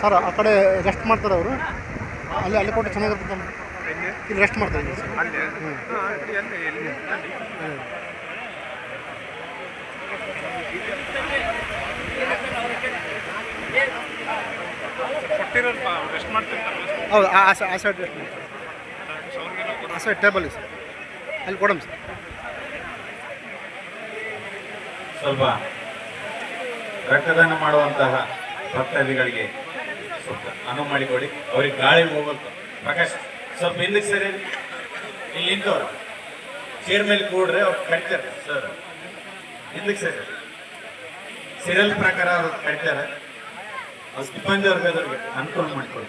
Sir ಆ ಕಡೆ rest ಮಾಡ್ತಾರೆ ಅವರು ಅಲ್ಲಿ ಅಲ್ಲಿ ಕೊಟ್ಟು ಚೆನ್ನಾಗಿರ್ತದೆ ಇಲ್ಲಿ ರೆಸ್ಟ್ ಮಾಡ್ತಾರೆ ಹೌದು ಆ ಸೈಡ್ ರೆಸ್ಟ್ ಆ ಸೈಡ್ ಟೇಬಲ್ ಇದೆ ಸರ್ ಅಲ್ಲಿ ಕೊಡಮ್ ಸರ್. ಸ್ವಲ್ಪ ರಕ್ತದಾನ ಮಾಡುವಂತಹ ಭಕ್ತಾದಿಗಳಿಗೆ ಸ್ವಲ್ಪ ಅನುವು ಮಾಡಿಕೊಡಿ ಅವ್ರಿಗೆ ಗಾಳಿ ಹೋಗ್ಬೇಕು. ಪ್ರಕಾಶ್, ಸ್ವಲ್ಪ ಹಿಂದಕ್ಕೆ ಸರಿ ಇಲ್ಲಿ ನಿಂತವ್ರು. ಚೇರ್ ಮೇಲೆ ಕೂಡ್ರೆ ಅವ್ರು ಕಟ್ತಾರೆ ಸರ್. ಹಿಂದಕ್ಕೆ ಸರಿ ಸೀರಿಯಲ್ ಪ್ರಕಾರ ಅವ್ರು ಕಟ್ತಾರೆ ಅವ್ರು ಅವ್ರಿಗೆ ಅನುಕೂಲ ಮಾಡಿಕೊಡಿ.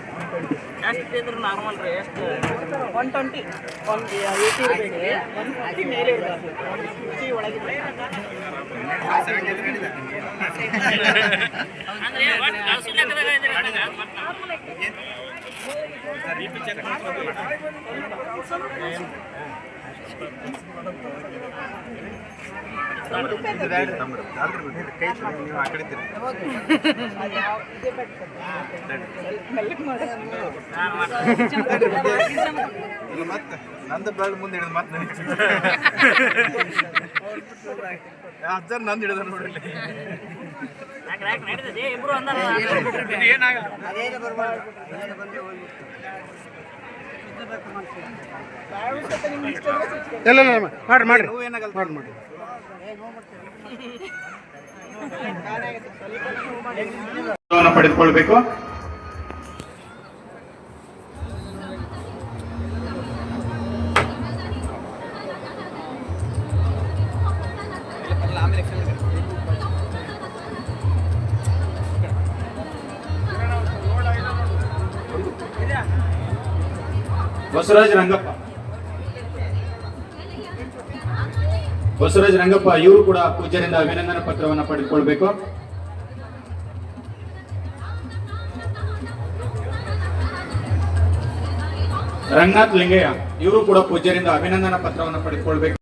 ಎಷ್ಟು ಇದ್ರೆ ನಾರ್ಮಲ್ ರೀ ಎಷ್ಟು ಒನ್ ಟ್ವೆಂಟಿ ಒಂದು ಏಯ್ಟಿ ಇರಬೇಡಿ ಒನ್ ಫಿಫ್ಟಿ ಮೇಲೆ ಇರಬೇಕು ಒನ್ ಫಿಫ್ಟಿ ಒಳಗಿದ್ರೆ ಮಾಡಿ ಮತ್ತೆ ನಂದು ಬೆಳ್ಳ ಮುಂದೆ ಹಿಡಿದು ಮತ್ತೆ ಅಜ್ಜ ನಂದು ಹಿಡಿದ ನೋಡ್ರಿ ಅಂದಾರ ಇಲ್ಲ ಇಲ್ಲ ಇಲ್ಲ, ಮಾಡ್ರಿ ಮಾಡ್ರಿ. ಮಾಡ್ರಿ ಮಾಡ್ರಿ. ಪಡೆದುಕೊಳ್ಬೇಕು. ಬಸವರಾಜ್ ರಂಗಪ್ಪ. ಬಸವರಾಜ್ ರಂಗಪ್ಪ, ಇವರು ಕೂಡ ಪೂಜ್ಯರಿಂದ ಅಭಿನಂದನಾ ಪತ್ರವನ್ನು ಪಡೆದುಕೊಳ್ಬೇಕು. ರಂಗನಾಥ್ ಲಿಂಗಯ್ಯ, ಇವರು ಕೂಡ ಪೂಜ್ಯರಿಂದ ಅಭಿನಂದನಾ ಪತ್ರವನ್ನು ಪಡೆದುಕೊಳ್ಬೇಕು.